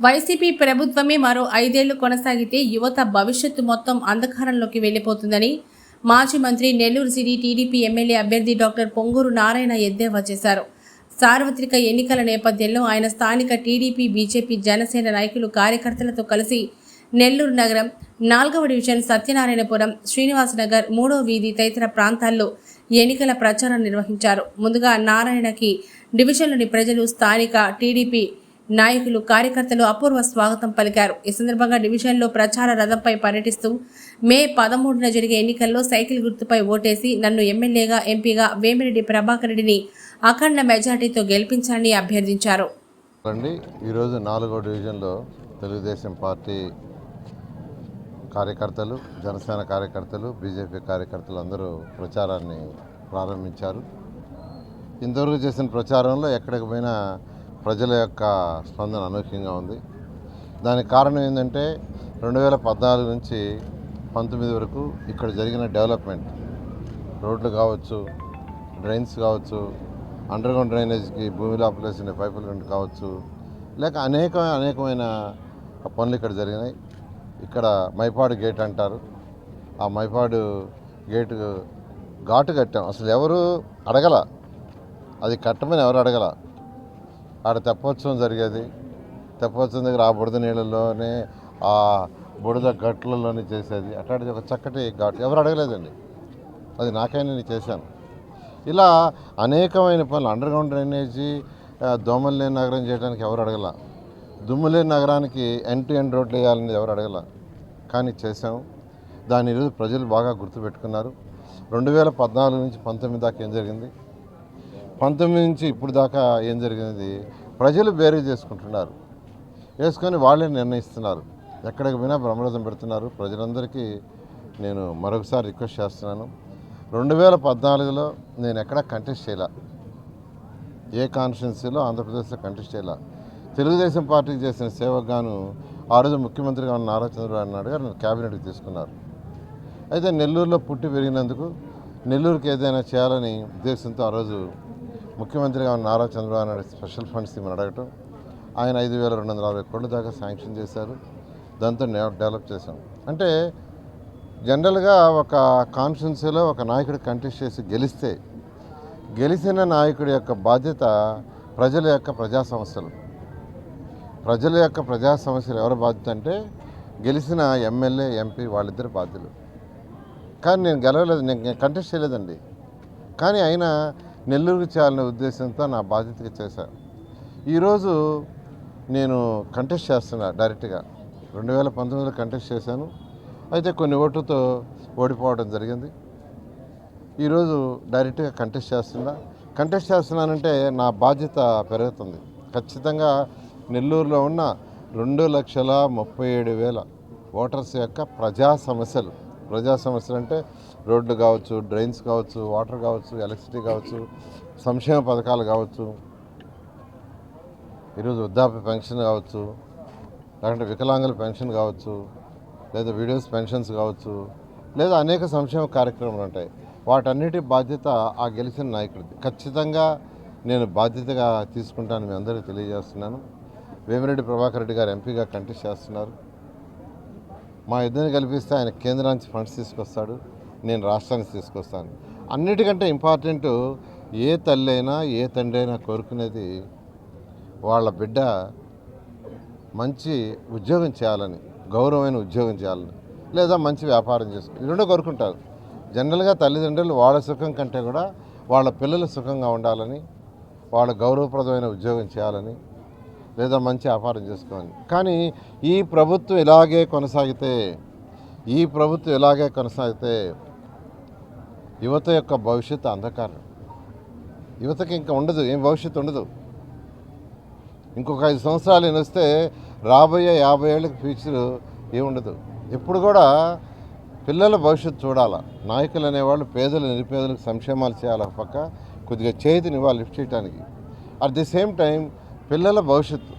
YCP ప్రభుత్వమే మరో ఐదేళ్ళు కొనసాగితే యువత భవిష్యత్తు మొత్తం అంధకారంలోకి వెళ్ళిపోతుందని మాజీ మంత్రి నెల్లూరు సిటీ టీడీపీ ఎమ్మెల్యే అభ్యర్థి డాక్టర్ పొంగూరు నారాయణ ఎద్దేవా చేశారు. సార్వత్రిక ఎన్నికల నేపథ్యంలో ఆయన స్థానిక టీడీపీ బీజేపీ జనసేన నాయకులు కార్యకర్తలతో కలిసి నెల్లూరు నగరం నాలుగవ డివిజన్ సత్యనారాయణపురం శ్రీనివాసనగర్ మూడో వీధి తదితర ప్రాంతాల్లో ఎన్నికల ప్రచారం నిర్వహించారు. ముందుగా నారాయణకి డివిజన్లోని ప్రజలు స్థానిక టీడీపీ నాయకులు కార్యకర్తలు అపూర్వ స్వాగతం పలికారు. ఈ సందర్భంగా డివిజన్లో ప్రచార రథంపై పర్యటిస్తూ మే పదమూడున జరిగే ఎన్నికల్లో సైకిల్ గుర్తుపై ఓటేసి నన్ను ఎమ్మెల్యేగా ఎంపీగా వేమిరెడ్డి ప్రభాకర్ రెడ్డిని అఖండ మెజార్టీతో గెలిపించాలని అభ్యర్థించారు. ఈరోజు నాలుగో డివిజన్లో తెలుగుదేశం పార్టీ కార్యకర్తలు జనసేన కార్యకర్తలు బీజేపీ కార్యకర్తలు అందరూ ప్రచారాన్ని ప్రారంభించారు. ఇంతవరకు చేసిన ప్రచారంలో ఎక్కడికి పోయినా ప్రజల యొక్క స్పందన అనూహ్యంగా ఉంది. దానికి కారణం ఏంటంటే రెండు వేల పద్నాలుగు నుంచి పంతొమ్మిది వరకు ఇక్కడ జరిగిన డెవలప్మెంట్ రోడ్లు కావచ్చు డ్రైన్స్ కావచ్చు అండర్గ్రౌండ్ డ్రైనేజ్కి భూమి లోపలేసిన పైపుల నుండి కావచ్చు లేక అనేక అనేకమైన పనులు ఇక్కడ జరిగినాయి. ఇక్కడ మైపాడు గేట్ అంటారు. ఆ మైపాడు గేటు ఘాటు కట్టాం. అసలు ఎవరు అడగల? అది కట్టమని ఎవరు అడగల? ఆడ తెప్పోత్సవం జరిగేది. తెప్పోత్సవం దగ్గర ఆ బురద నీళ్ళలోనే ఆ బురద గట్లలోనే చేసేది. అట్లాంటిది ఒక చక్కటి ఘాట్. ఎవరు అడగలేదండి. అది నాకైనా నేను చేశాను. ఇలా అనేకమైన పనులు అండర్గ్రౌండ్ డ్రైనేజీ ఆ, దోమలు లేని నగరం చేయడానికి ఎవరు అడగల. దుమ్ము లేని నగరానికి ఎండ్ టు ఎండ్ రోడ్లు వేయాలని ఎవరు అడగల. కానీ చేశాము దాని ఈరోజు ప్రజలు బాగా గుర్తుపెట్టుకున్నారు. రెండు వేల పద్నాలుగు నుంచి పంతొమ్మిది దాకా ఏం జరిగింది? పంతొమ్మిది నుంచి ఇప్పుడు దాకా ఏం జరిగినది ప్రజలు బేరీ చేసుకుంటున్నారు. వేసుకొని వాళ్ళే నిర్ణయిస్తున్నారు. ఎక్కడికి పోయినా బ్రహ్మరథం పెడుతున్నారు. ప్రజలందరికీ నేను మరొకసారి రిక్వెస్ట్ చేస్తున్నాను. రెండు వేల పద్నాలుగులో నేను ఎక్కడా కంటెస్ట్ చేయలే. ఏ కాన్స్టిట్యున్సీలో ఆంధ్రప్రదేశ్లో కంటెస్ట్ చేయలే. తెలుగుదేశం పార్టీకి చేసిన సేవకు గాను ఆ రోజు ముఖ్యమంత్రిగా ఉన్న నారా చంద్రబాబు నాయుడు గారు నన్ను క్యాబినెట్కి తీసుకున్నారు. అయితే నెల్లూరులో పుట్టి పెరిగినందుకు నెల్లూరుకి ఏదైనా చేయాలని ఉద్దేశంతో ఆ రోజు ముఖ్యమంత్రిగా ఉన్న నారా చంద్రబాబు నాయుడు స్పెషల్ ఫండ్స్ ఇవ్వమని అడగటం? ఆయన ఐదు వేల రెండు వందల అరవై కోట్ల దాకా శాంక్షన్ చేశారు. దాంతో డెవలప్ చేశాం. అంటే జనరల్గా ఒక కాన్స్టిట్యున్సీలో ఒక నాయకుడు కంటెస్ట్ చేసి గెలిస్తే గెలిచిన నాయకుడి యొక్క బాధ్యత ప్రజల యొక్క ప్రజా సమస్యలు. ప్రజల యొక్క ప్రజా సమస్యలు ఎవరి బాధ్యత అంటే గెలిచిన ఎమ్మెల్యే ఎంపీ వాళ్ళిద్దరు బాధ్యులు కానీ నేను గెలవలేదు నేను కంటెస్ట్ చేయలేదండి. కానీ అయినా నెల్లూరుకు చేయాలనే ఉద్దేశంతో నా బాధ్యతగా చేశాను ఈరోజు నేను కంటెస్ట్ చేస్తున్నా డైరెక్ట్గా. రెండు వేల పంతొమ్మిదిలో కంటెస్ట్ చేశాను. అయితే కొన్ని ఓట్లతో ఓడిపోవడం జరిగింది. ఈరోజు డైరెక్ట్గా కంటెస్ట్ చేస్తున్నా. కంటెస్ట్ చేస్తున్నానంటే నా బాధ్యత పెరుగుతుంది. ఖచ్చితంగా నెల్లూరులో ఉన్న రెండు లక్షల ముప్పై ఏడు వేల ఓటర్స్ యొక్క ప్రజా సమస్యలు. ప్రజా సమస్యలు అంటే రోడ్లు కావచ్చు డ్రైన్స్ కావచ్చు వాటర్ కావచ్చు ఎలక్ట్రిసిటీ కావచ్చు సంక్షేమ పథకాలు కావచ్చు ఈరోజు వృద్ధాప్య పెన్షన్ కావచ్చు లేకుంటే వికలాంగుల పెన్షన్ కావచ్చు లేదా వీడియోస్ పెన్షన్స్ కావచ్చు లేదా అనేక సంక్షేమ కార్యక్రమాలు ఉంటాయి. వాటన్నిటి బాధ్యత ఆ గెలిచిన నాయకుడిది. ఖచ్చితంగా నేను బాధ్యతగా తీసుకుంటాను మీ అందరికీ తెలియజేస్తున్నాను. వేమిరెడ్డి ప్రభాకర్ రెడ్డి గారు ఎంపీగా కంటెస్ట్ చేస్తున్నారు. మా ఇద్దరిని కల్పిస్తే ఆయన కేంద్రానికి ఫండ్స్ తీసుకొస్తాడు. నేను రాష్ట్రానికి తీసుకొస్తాను. అన్నిటికంటే ఇంపార్టెంట్ ఏ తల్లి అయినా ఏ తండ్రి అయినా కోరుకునేది వాళ్ళ బిడ్డ మంచి ఉద్యోగం చేయాలని గౌరవమైన ఉద్యోగం చేయాలని లేదా మంచి వ్యాపారం చేసుకో ఈ రెండో కోరుకుంటారు. జనరల్గా తల్లిదండ్రులు వాళ్ళ సుఖం కంటే కూడా వాళ్ళ పిల్లలు సుఖంగా ఉండాలని వాళ్ళ గౌరవప్రదమైన ఉద్యోగం చేయాలని లేదా మంచి వ్యాపారం చేసుకోవాలని కానీ ఈ ప్రభుత్వం ఇలాగే కొనసాగితే ఈ ప్రభుత్వం ఇలాగే కొనసాగితే యువత యొక్క భవిష్యత్తు అంధకారం. యువతకి ఇంకా ఉండదు ఏం భవిష్యత్తు ఉండదు. ఇంకొక ఐదు సంవత్సరాలు నేను వస్తే రాబోయే యాభై ఏళ్ళకి ఫ్యూచర్ ఏముండదు ఎప్పుడు కూడా పిల్లల భవిష్యత్తు చూడాలా. నాయకులు అనేవాళ్ళు పేదలు నిరుపేదలకు సంక్షేమాలు చేయాలి ఒక పక్క కొద్దిగా చేతినివ్వాలి లిఫ్ట్ చేయడానికి అట్ ది సేమ్ టైం పిల్లల భవిష్యత్తు.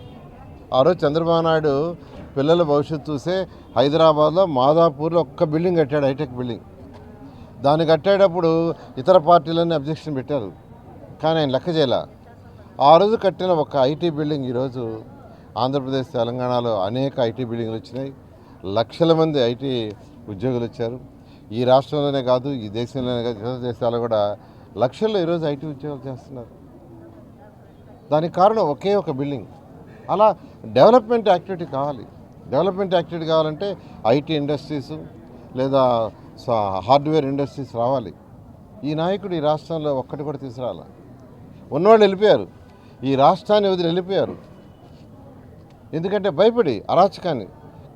ఆ రోజు చంద్రబాబు నాయుడు పిల్లల భవిష్యత్తు చూసే హైదరాబాద్లో మాదాపూర్లో ఒక్క బిల్డింగ్ కట్టాడు హైటెక్ బిల్డింగ్. దాన్ని కట్టేటప్పుడు ఇతర పార్టీలన్నీ అబ్జెక్షన్ పెట్టారు. కానీ ఆయన లెక్క చేయలే. ఆ రోజు కట్టిన ఒక ఐటీ బిల్డింగ్ ఈరోజు ఆంధ్రప్రదేశ్ తెలంగాణలో అనేక ఐటీ బిల్డింగ్లు వచ్చినాయి. లక్షల మంది ఐటీ ఉద్యోగులు వచ్చారు. ఈ రాష్ట్రంలోనే కాదు ఈ దేశంలోనే కాదు ఇతర దేశాల్లో కూడా లక్షల్లో ఈరోజు ఐటీ ఉద్యోగాలు చేస్తున్నారు. దానికి కారణం ఒకే ఒక బిల్డింగ్. అలా డెవలప్మెంట్ యాక్టివిటీ కావాలి. డెవలప్మెంట్ యాక్టివిటీ కావాలంటే ఐటీ ఇండస్ట్రీస్ లేదా హార్డ్వేర్ ఇండస్ట్రీస్ రావాలి. ఈ నాయకుడు ఈ రాష్ట్రంలో ఒక్కటి కూడా తీసుకురాల. ఉన్నవాళ్ళు వెళ్ళిపోయారు. ఈ రాష్ట్రాన్ని వదిలి వెళ్ళిపోయారు. ఎందుకంటే భయపడి అరాచకాన్ని.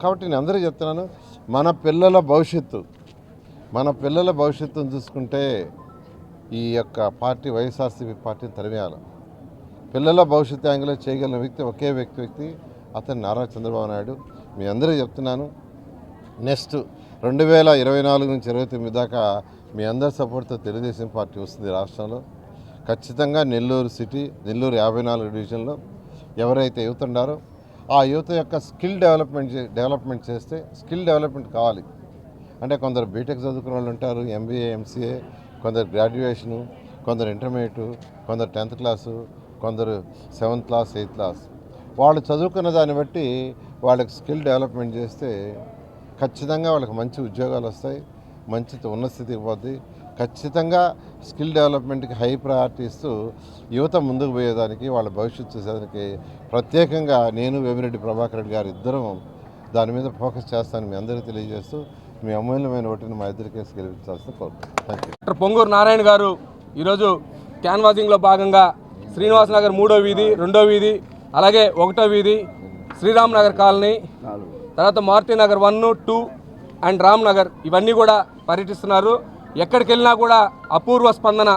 కాబట్టి నేను అందరూ చెప్తున్నాను మన పిల్లల భవిష్యత్తు మన పిల్లల భవిష్యత్తును చూసుకుంటే ఈ యొక్క పార్టీ వైఎస్ఆర్సీపీ పార్టీని తరిమేయాలి. పిల్లల భవిష్యత్తు యాంగిల్లో చేయగలిగిన వ్యక్తి ఒకే వ్యక్తి వ్యక్తి అతను నారా చంద్రబాబు నాయుడు. మీ అందరూ చెప్తున్నాను నెక్స్ట్ రెండు వేల ఇరవై నాలుగు నుంచి ఇరవై తొమ్మిది దాకా మీ అందరి సపోర్ట్తో తెలుగుదేశం పార్టీ వస్తుంది రాష్ట్రంలో. ఖచ్చితంగా నెల్లూరు సిటీ నెల్లూరు యాభై నాలుగు డివిజన్లో ఎవరైతే యువత ఉండారో ఆ యువత యొక్క స్కిల్ డెవలప్మెంట్ డెవలప్మెంట్ చేస్తే స్కిల్ డెవలప్మెంట్ కావాలి. అంటే కొందరు బీటెక్ చదువుకున్న వాళ్ళు ఉంటారు ఎంబీఏ ఎంసీఏ కొందరు గ్రాడ్యుయేషను కొందరు ఇంటర్మీడియట్ కొందరు టెన్త్ క్లాసు కొందరు సెవెంత్ క్లాస్ ఎయిత్ క్లాస్. వాళ్ళు చదువుకున్న దాన్ని బట్టి వాళ్ళకి స్కిల్ డెవలప్మెంట్ చేస్తే ఖచ్చితంగా వాళ్ళకి మంచి ఉద్యోగాలు వస్తాయి మంచి ఉన్నత స్థితికి పోద్ది. ఖచ్చితంగా స్కిల్ డెవలప్మెంట్కి హై ప్రయారిటీ ఇస్తూ యువత ముందుకు పోయేదానికి వాళ్ళ భవిష్యత్తు చూసేదానికి ప్రత్యేకంగా నేను వేమిరెడ్డి ప్రభాకర్ రెడ్డి గారు ఇద్దరం దాని మీద ఫోకస్ చేస్తానని మీ అందరికీ తెలియజేస్తూ మీ అమూల్యమైన ఓటుని మా ఇద్దరి కేసు గెలిపించాల్సిన కోరుతున్నాను thank you doctor Ponguru Narayana garu ఈరోజు క్యాన్వాసింగ్లో భాగంగా శ్రీనివాస్ నగర్ మూడో వీధి రెండో వీధి అలాగే ఒకటో వీధి శ్రీరామ్ నగర్ కాలనీ తర్వాత Maruti Nagar one two and Ram Nagar ఇవన్నీ కూడా పర్యటిస్తున్నారు. ఎక్కడికి వెళ్ళినా కూడా అపూర్వ స్పందన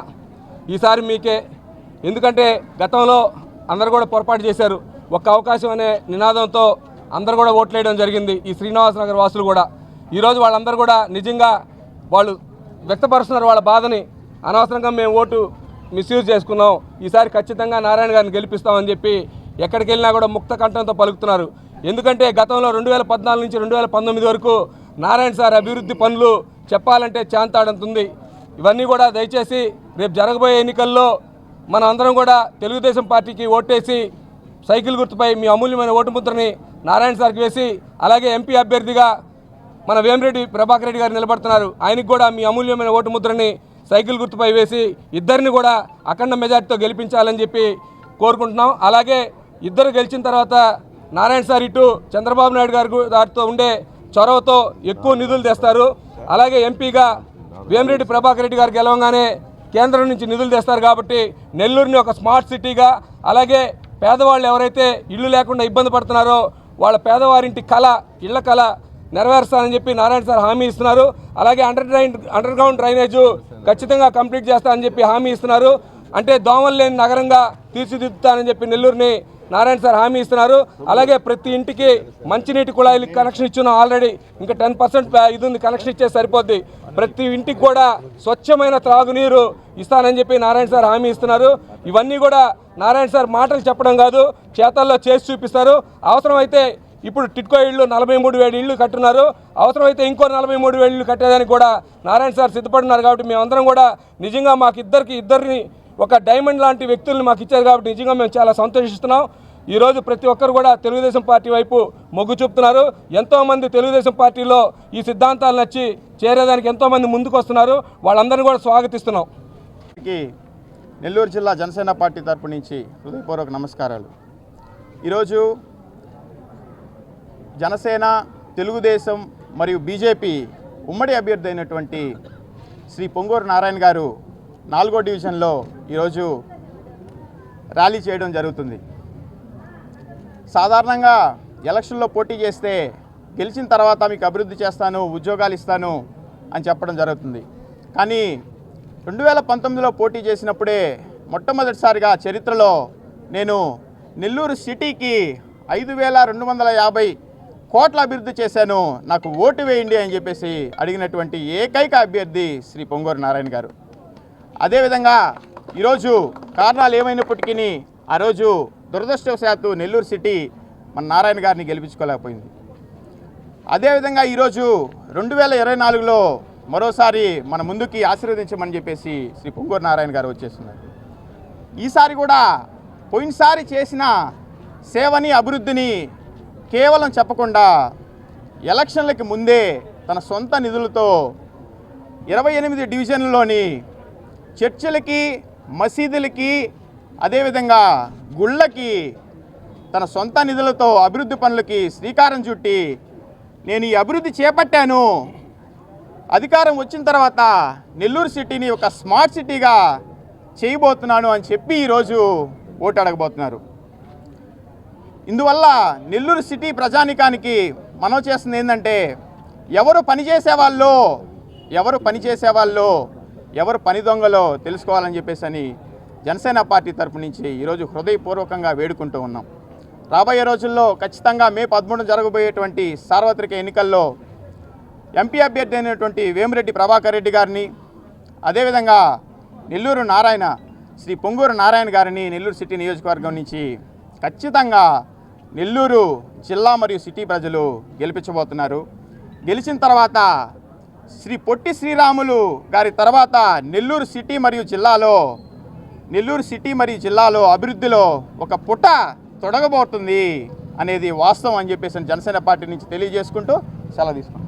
ఈసారి మీకే. ఎందుకంటే గతంలో అందరు కూడా పొరపాటు చేశారు. ఒక్క అవకాశం అనే నినాదంతో అందరు కూడా ఓట్లేయడం జరిగింది ఈ శ్రీనివాస్ నగర్ వాసులు కూడా. ఈరోజు వాళ్ళందరూ కూడా నిజంగా వాళ్ళు వ్యక్తపరుస్తున్నారు వాళ్ళ బాధని. అనవసరంగా మేము ఓటు మిస్యూజ్ చేసుకున్నాం. ఈసారి ఖచ్చితంగా నారాయణ గారిని గెలిపిస్తామని చెప్పి ఎక్కడికి వెళ్ళినా కూడా ముక్త కంఠంతో పలుకుతున్నారు. ఎందుకంటే గతంలో రెండు వేల పద్నాలుగు నుంచి రెండు వేల పంతొమ్మిది వరకు నారాయణ సార్ అభివృద్ధి పనులు చెప్పాలంటే చాంతాడంతుంది. ఇవన్నీ కూడా దయచేసి రేపు జరగబోయే ఎన్నికల్లో మనం అందరం కూడా తెలుగుదేశం పార్టీకి ఓటేసి సైకిల్ గుర్తుపై మీ అమూల్యమైన ఓటు ముద్రని నారాయణ సార్కి వేసి అలాగే ఎంపీ అభ్యర్థిగా మన వేమిరెడ్డి ప్రభాకర్ రెడ్డి గారు నిలబడుతున్నారు. ఆయనకి కూడా మీ అమూల్యమైన ఓటు ముద్రని సైకిల్ గుర్తుపై వేసి ఇద్దరిని కూడా అఖండ మెజార్టీతో గెలిపించాలని చెప్పి కోరుకుంటున్నాం. అలాగే ఇద్దరు గెలిచిన తర్వాత నారాయణ సార్ ఇటు చంద్రబాబు నాయుడు గారు గారితో ఉండే చొరవతో ఎక్కువ నిధులు తెస్తారు. అలాగే ఎంపీగా వేమిరెడ్డి ప్రభాకర్ రెడ్డి గారు గెలవంగానే కేంద్రం నుంచి నిధులు తెస్తారు కాబట్టి నెల్లూరుని ఒక స్మార్ట్ సిటీగా అలాగే పేదవాళ్ళు ఎవరైతే ఇల్లు లేకుండా ఇబ్బంది పడుతున్నారో వాళ్ళ పేదవారింటి కళ ఇళ్ళ కళ నెరవేరుస్తానని చెప్పి నారాయణ సార్ హామీ ఇస్తున్నారు. అలాగే under drain under ground drainage ఖచ్చితంగా కంప్లీట్ చేస్తానని చెప్పి హామీ ఇస్తున్నారు. అంటే దోమలు లేని నగరంగా తీర్చిదిద్దుతానని చెప్పి నెల్లూరుని నారాయణ సార్ హామీ ఇస్తున్నారు. అలాగే ప్రతి ఇంటికి మంచినీటి కుళాయిలు కనెక్షన్ ఇచ్చున్నాం ఆల్రెడీ ఇంకా టెన్ పర్సెంట్ ఇది ఉంది కనెక్షన్ ఇచ్చే సరిపోద్ది. ప్రతి ఇంటికి కూడా స్వచ్ఛమైన త్రాగునీరు ఇస్తానని చెప్పి నారాయణ సార్ హామీ ఇస్తున్నారు. ఇవన్నీ కూడా నారాయణ సార్ మాటలు చెప్పడం కాదు క్షేత్రాల్లో చేసి చూపిస్తారు. అవసరమైతే ఇప్పుడు టిట్కో ఇళ్ళు నలభై మూడు వేల ఇళ్ళు కట్టున్నారు. అవసరమైతే ఇంకో నలభై మూడు వేల ఇళ్ళు కట్టేదానికి కూడా నారాయణ సార్ సిద్ధపడున్నారు కాబట్టి మేమందరం కూడా నిజంగా మాకు ఇద్దరికి ఇద్దరిని ఒక డైమండ్ లాంటి వ్యక్తుల్ని మాకు ఇచ్చారు కాబట్టి నిజంగా మేము చాలా సంతోషిస్తున్నాం. ఈరోజు ప్రతి ఒక్కరు కూడా తెలుగుదేశం పార్టీ వైపు మొగ్గు చూపుతున్నారు. ఎంతోమంది తెలుగుదేశం పార్టీలో ఈ సిద్ధాంతాలు నచ్చి చేరేదానికి ఎంతోమంది ముందుకు వస్తున్నారు. వాళ్ళందరినీ కూడా స్వాగతిస్తున్నాం. నెల్లూరు జిల్లా జనసేన పార్టీ తరపు నుంచి హృదయపూర్వక నమస్కారాలు. ఈరోజు జనసేన తెలుగుదేశం మరియు బీజేపీ ఉమ్మడి అభ్యర్థి అయినటువంటి శ్రీ పొంగూరు నారాయణ గారు నాలుగో డివిజన్లో ఈరోజు ర్యాలీ చేయడం జరుగుతుంది. సాధారణంగా ఎలక్షన్లో పోటీ చేస్తే గెలిచిన తర్వాత మీకు అభివృద్ధి చేస్తాను ఉద్యోగాలు ఇస్తాను అని చెప్పడం జరుగుతుంది. కానీ రెండు వేల పంతొమ్మిదిలో పోటీ చేసినప్పుడే మొట్టమొదటిసారిగా చరిత్రలో నేను నెల్లూరు సిటీకి ఐదు వేల రెండు వందల యాభై కోట్ల అభివృద్ధి చేశాను నాకు ఓటు వేయండి అని చెప్పేసి అడిగినటువంటి ఏకైక అభ్యర్థి శ్రీ పొంగూరు నారాయణ గారు. అదేవిధంగా ఈరోజు కారణాలు ఏమైనప్పటికీ ఆ రోజు దురదృష్టవశాత్తు నెల్లూరు సిటీ మన నారాయణ గారిని గెలిపించుకోలేకపోయింది. అదేవిధంగా ఈరోజు రెండు వేల ఇరవై నాలుగులో మరోసారి మన ముందుకి ఆశీర్వదించమని చెప్పేసి శ్రీ పొంగూరు నారాయణ గారు వచ్చేస్తున్నారు. ఈసారి కూడా పోయినసారి చేసిన సేవని అభివృద్ధిని కేవలం చెప్పకుండా ఎలక్షన్లకి ముందే తన సొంత నిధులతో ఇరవై ఎనిమిది డివిజన్లలోని చర్చిలకి మసీదులకి అదేవిధంగా గుళ్ళకి తన సొంత నిధులతో అభివృద్ధి పనులకి శ్రీకారం చుట్టి నేను ఈ అభివృద్ధి చేపట్టాను. అధికారం వచ్చిన తర్వాత నెల్లూరు సిటీని ఒక స్మార్ట్ సిటీగా చేయబోతున్నాను అని చెప్పి ఈరోజు ఓటు అడగబోతున్నారు. ఇందువల్ల నెల్లూరు సిటీ ప్రజానికానికి మనం చేస్తుంది ఏంటంటే ఎవరు పనిచేసే వాళ్ళు ఎవరు పనిచేసే వాళ్ళు ఎవరు పని దొంగలో తెలుసుకోవాలని చెప్పేసి అని జనసేన పార్టీ తరపు నుంచి ఈరోజు హృదయపూర్వకంగా వేడుకుంటూ ఉన్నాం. రాబోయే రోజుల్లో ఖచ్చితంగా మే పదమూడు జరగబోయేటువంటి సార్వత్రిక ఎన్నికల్లో ఎంపీ అభ్యర్థి అయినటువంటి వేమిరెడ్డి ప్రభాకర్ రెడ్డి గారిని అదేవిధంగా నెల్లూరు నారాయణ శ్రీ పొంగూరు నారాయణ గారిని నెల్లూరు సిటీ నియోజకవర్గం నుంచి ఖచ్చితంగా నెల్లూరు జిల్లా మరియు సిటీ ప్రజలు గెలిపించబోతున్నారు. గెలిచిన తర్వాత శ్రీ పొట్టి శ్రీరాములు గారి తర్వాత నెల్లూరు సిటీ మరియు జిల్లాలో నెల్లూరు సిటీ మరియు జిల్లాలో అభివృద్ధిలో ఒక పుట తొడగబోతుంది అనేది వాస్తవం అని చెప్పేసి జనసేన పార్టీ నుంచి తెలియజేసుకుంటూ సెలవు తీసుకుంటాం